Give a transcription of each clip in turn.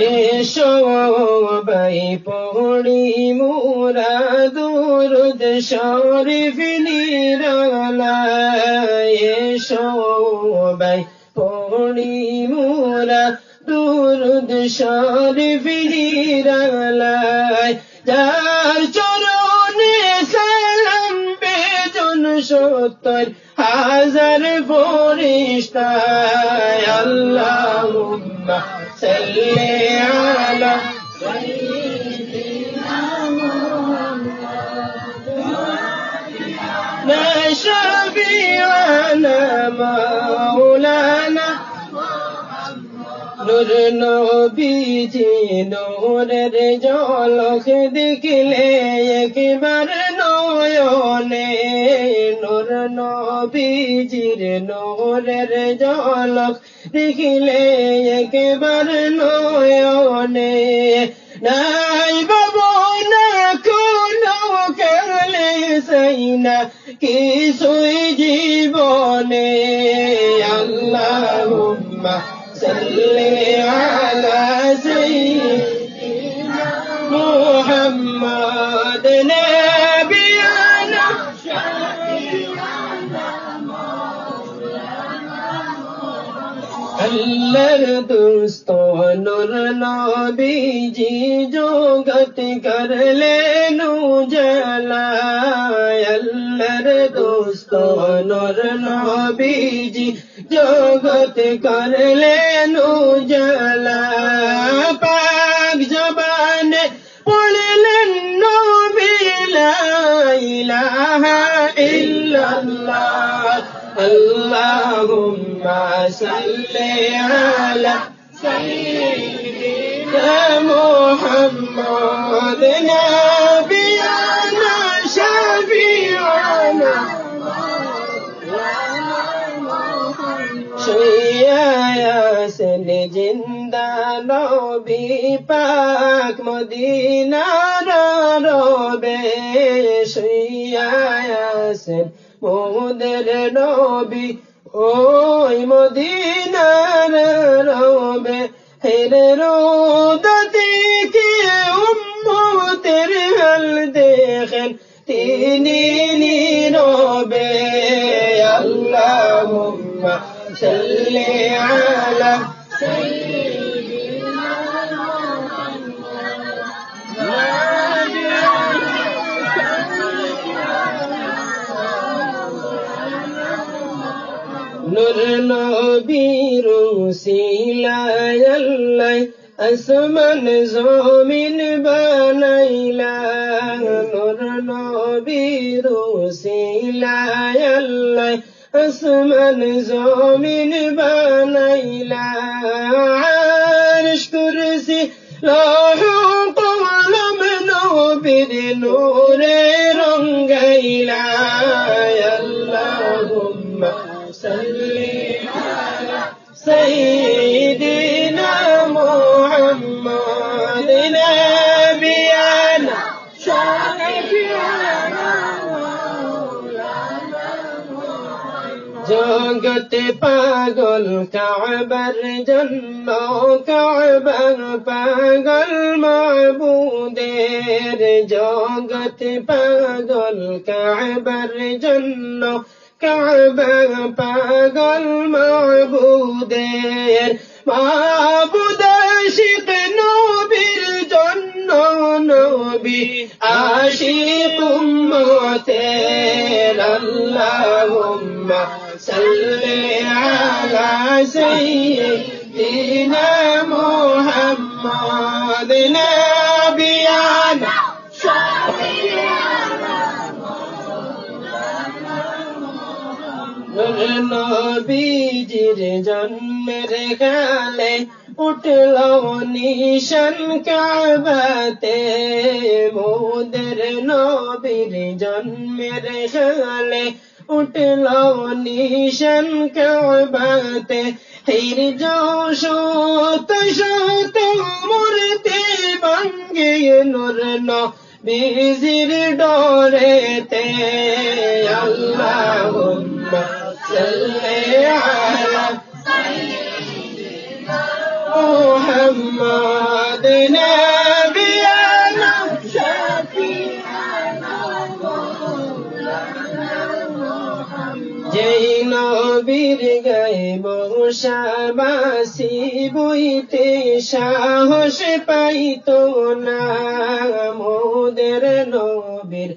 এসো বাই পড়ি মোরা দুরুদ শরীফ নিরালায়। এসো বাই পড়ি মোরা দুরুদ শরীফ নিরালায়। যার চরণে সালাম বেজন সত্তর হাজার ফরিস্তায়। আল্লাহুম্মা নূর নবীজি নূরের জলক দেখলে একবার নয়নে। নূর নবীজির নূরের জলক দেখিলে একবার নয়নে। নাই বাবু না কোনো করলে সেই না কিছুই জীবনে। আল্লাহুম্মা সাল্লি আলা সাইয়্যিদিনা মুহাম্মাদ নাবিয়ানা আল্লাহর দোস্ত নূর নবীজি জগত করলেন উজালা আল্লাহর দোস্ত নূর নবীজি जोगत कर लेनु जला पाक जबान पढ़ लेनु बिला इलाहा इल्लल्लाह अल्लाहुम्मा सल्ले अला सय्यिदिना मुहम्मद ना শুয়ায়াসেন জিন্দা নবী পাক মদিনার রবে শুয়ায়াসেন মোদের নবী ওই মদিনার রবে হেরে রোদতে কে উম্মতের হাল দেখেন তিনি নীরবে আল্লাহুম্মা সাল্লি আলা নূর নবীর সিলায় আল্লাহ আসমান জমিন বানাইলা নূর নবীর সিলায় আল্লাহ আসমান জমিন বানাইলা আরশ কুরসি লৌহ কলম নবীর নূরে রঙ্গাইলা আল্লাহুম্মা সাল্লি আলা সাইয়্যিদিনা জগতে পাগল কাবার জন্য কাবার পাগল মাবুদের জগতে পাগল কাবার জন্য কাবার পাগল মাবুদের মাবুদ আলা সাইয়্যিদিনা মুহাম্মদ নাবিয়ানা নবী নবীজির জন্মের গালে উঠল নিশান কাবাতে। মোদের নবীর জন্মের গালে উঠল নিশান কাবাতে হির শত শত মূর্তি ভাঙ্গে নুর বিজির ডরেতে। আল্লাহ সাল্লি যেই নবীর গায়ে বসাবাসি বইতে সাহস পাইত না। মোদের নবীর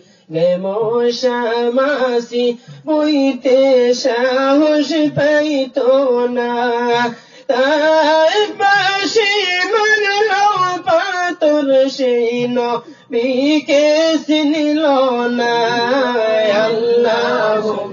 মশামাসি বইতে সাহস পাইত না। তার পাশে মানল পাতর সেই নবীকে চিনিল না। আল্লাহুম্মা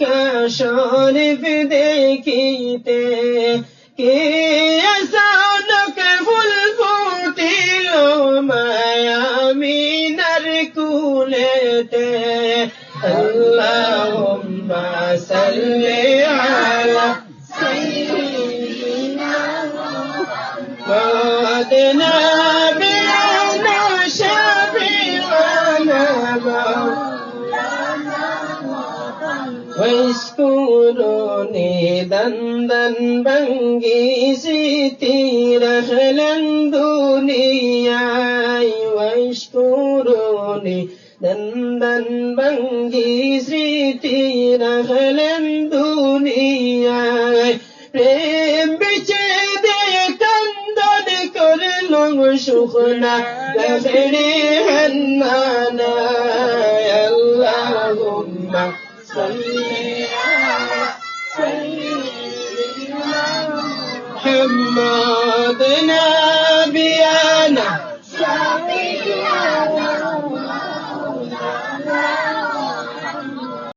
মক্কা শরীফ দেখিতে কে সানকে ফুল ফুটিল মায়ামিনার কুলেতে? আল্লাহুম্মা সাল্লি আলা সাইয়্যিদিনা ওয়া مستوروني دندن بنجيزي تيرهلن دنياي واشكروني دندن بنجيزي تيرهلن دنياي. شخنا دخلي هنانا يا الله. সাল্লি আলা সাইয়্যিদিনা মুহাম্মাদ